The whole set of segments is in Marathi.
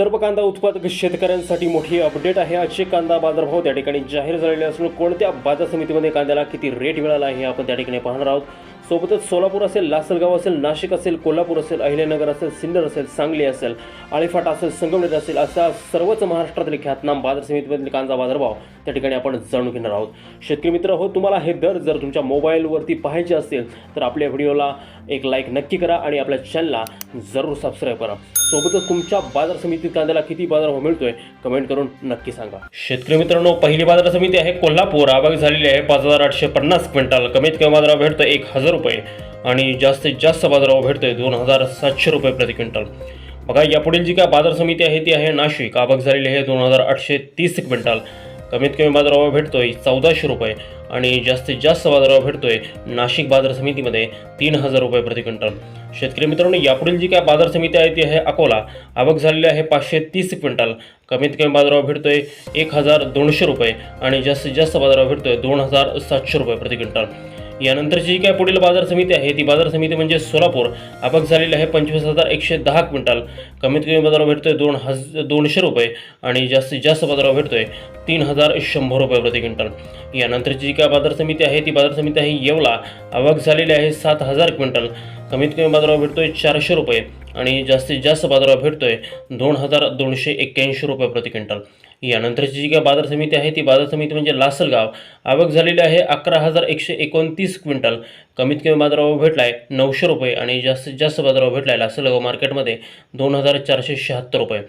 सर्व कांदा उत्पादक शेतकऱ्यांसाठी मोठी अपडेट आहे. आजचे कांदा बाजारभाव त्या ठिकाणी जाहीर झालेले असून कोणत्या बाजार समितीमध्ये कांद्याला किती रेट मिळाला आहे हे आपण त्या ठिकाणी पाहणार आहोत. सोबतच सोलापूर असेल लासलगाव असेल नाशिक असेल कोल्हापूर असेल अहिल्यानगर असेल सिन्नर असेल सांगली असेल आळीफाटा असेल संगमनेर असेल असा सर्वच महाराष्ट्रातील ख्यातनाम बाजार समितीमधील कांदा बाजारभाव त्या ठिकाणी आपण जाणून घेणार आहोत. शेतकरी मित्र हो तुम्हाला हे दर जर तुमच्या मोबाईलवरती पाहायचे असतील तर आपल्या व्हिडिओला एक लाईक नक्की करा आणि आपल्या चॅनलला जरूर सबस्क्राईब करा. सोबतच तुमच्या बाजार समितीत कांद्याला किती बाजारभाव मिळतोय कमेंट करून नक्की सांगा. शेतकरी मित्रांनो पहिली बाजार समिती आहे कोल्हापूर. आवक झालेली आहे. पाच हजार आठशे पन्नास क्विंटल. कमीत कमी बाजारभाव भेटतो एक हजार रुपये. आणि जास्तीत जास्त बाजारभाव भेटतोय दोन हजार सातशे रुपये प्रति क्विंटल. बघा यापुढील जी काय बाजार समिती आहे ती आहे नाशिक. आभाग झालेली आहे दोन हजार आठशे तीस क्विंटल. कमीत कमी बाजारभाव भेटतोय चौदाशे रुपये आणि जास्तीत जास्त बाजारभाव भेटतोय नाशिक बाजार समितीमध्ये तीन हजार रुपये प्रति क्विंटल. शेतकरी मित्रांनो यापुढील जी काय बाजार समिती आहे ती आहे अकोला. आवक झालेली आहे पाचशे तीस क्विंटल. कमीत कमी बाजारभाव भेटतोय एक हजार दोनशे रुपये आणि जास्तीत जास्त बाजारभाव भेटतोय दोन हजार सातशे रुपये प्रति क्विंटल. यानंतरची जी काय पुढील बाजार समिती आहे ती बाजार समिती म्हणजे सोलापूर. आवक झालेली आहे पंचवीस हजार एकशे दहा क्विंटल. कमीत कमी बाजारावर भेटतोय दोन हज दोनशे रुपये आणि जास्तीत जास्त बाजारावर भेटतोय तीन हजार शंभर रुपये प्रति क्विंटल. यानंतरची जी काय बाजार समिती आहे ती बाजार समिती आहे येवला. आवक झालेली आहे सात हजार क्विंटल. कमीत कमी बाजारावर भेटतोय चारशे रुपये आणि जास्तीत जास्त बाजारावर भेटतोय दोन हजार दोनशे एक्क्याऐंशी रुपये प्रति क्विंटल. यानंतरची जी काय बाजार समिती आहे ती बाजार समिती म्हणजे लासलगाव आवक झालेली आहे अकरा हजार एकशे एकोणतीस क्विंटल. कमीत कमी बाजारभाव भेटला आहे नऊशे रुपये आणि जास्तीत जास्त बाजारावर भेटला आहे लासलगाव मार्केटमध्ये दोन हजार चारशे शहात्तर रुपये.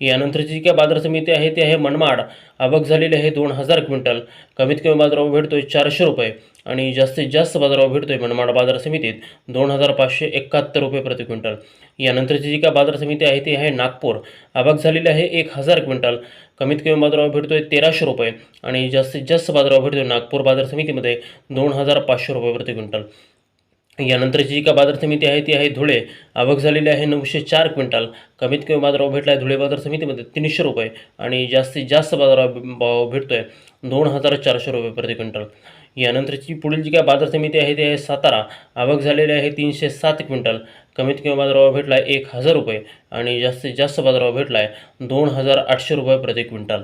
यानंतरची जी काय बाजार समिती आहे ती आहे मनमाड. आवक झालेली आहे दोन हजार क्विंटल. कमीत कमी बाजारभाव भेटतोय चारशे रुपये आणि जास्तीत जास्त बाजारावर भेटतोय मनमाड बाजार समितीत दोन हजार पाचशे एकाहत्तर रुपये प्रति क्विंटल. यानंतरची जी काय बाजार समिती आहे ती आहे नागपूर. आवक झालेली आहे एक हजार क्विंटल. कमीत कमी बाजारावर भेटतोय तेराशे रुपये आणि जास्तीत जास्त बाजारभाव भेटतोय नागपूर बाजार समितीमध्ये दोन हजार पाचशे रुपये प्रति क्विंटल. यानंतरची जी का बाजार समिती आहे ती आहे धुळे. आवक झालेली आहे नऊशे चार क्विंटल. कमीत कमी बाजारभाव भेटला आहे धुळे बाजार समितीमध्ये तीनशे रुपये आणि जास्तीत जास्त बाजारावर भाव आहे दोन हजार चारशे रुपये प्रति क्विंटल. यानंतरची पुढील जी काय बाजार समिती आहे ती आहे सातारा. आवक झालेली आहे तीनशे सात क्विंटल. कमीत कमी बाजारभाव भेटला आहे एक हजार रुपये आणि जास्तीत जास्त बाजारभाव भेटला आहे दोन हजार आठशे रुपये प्रति क्विंटल.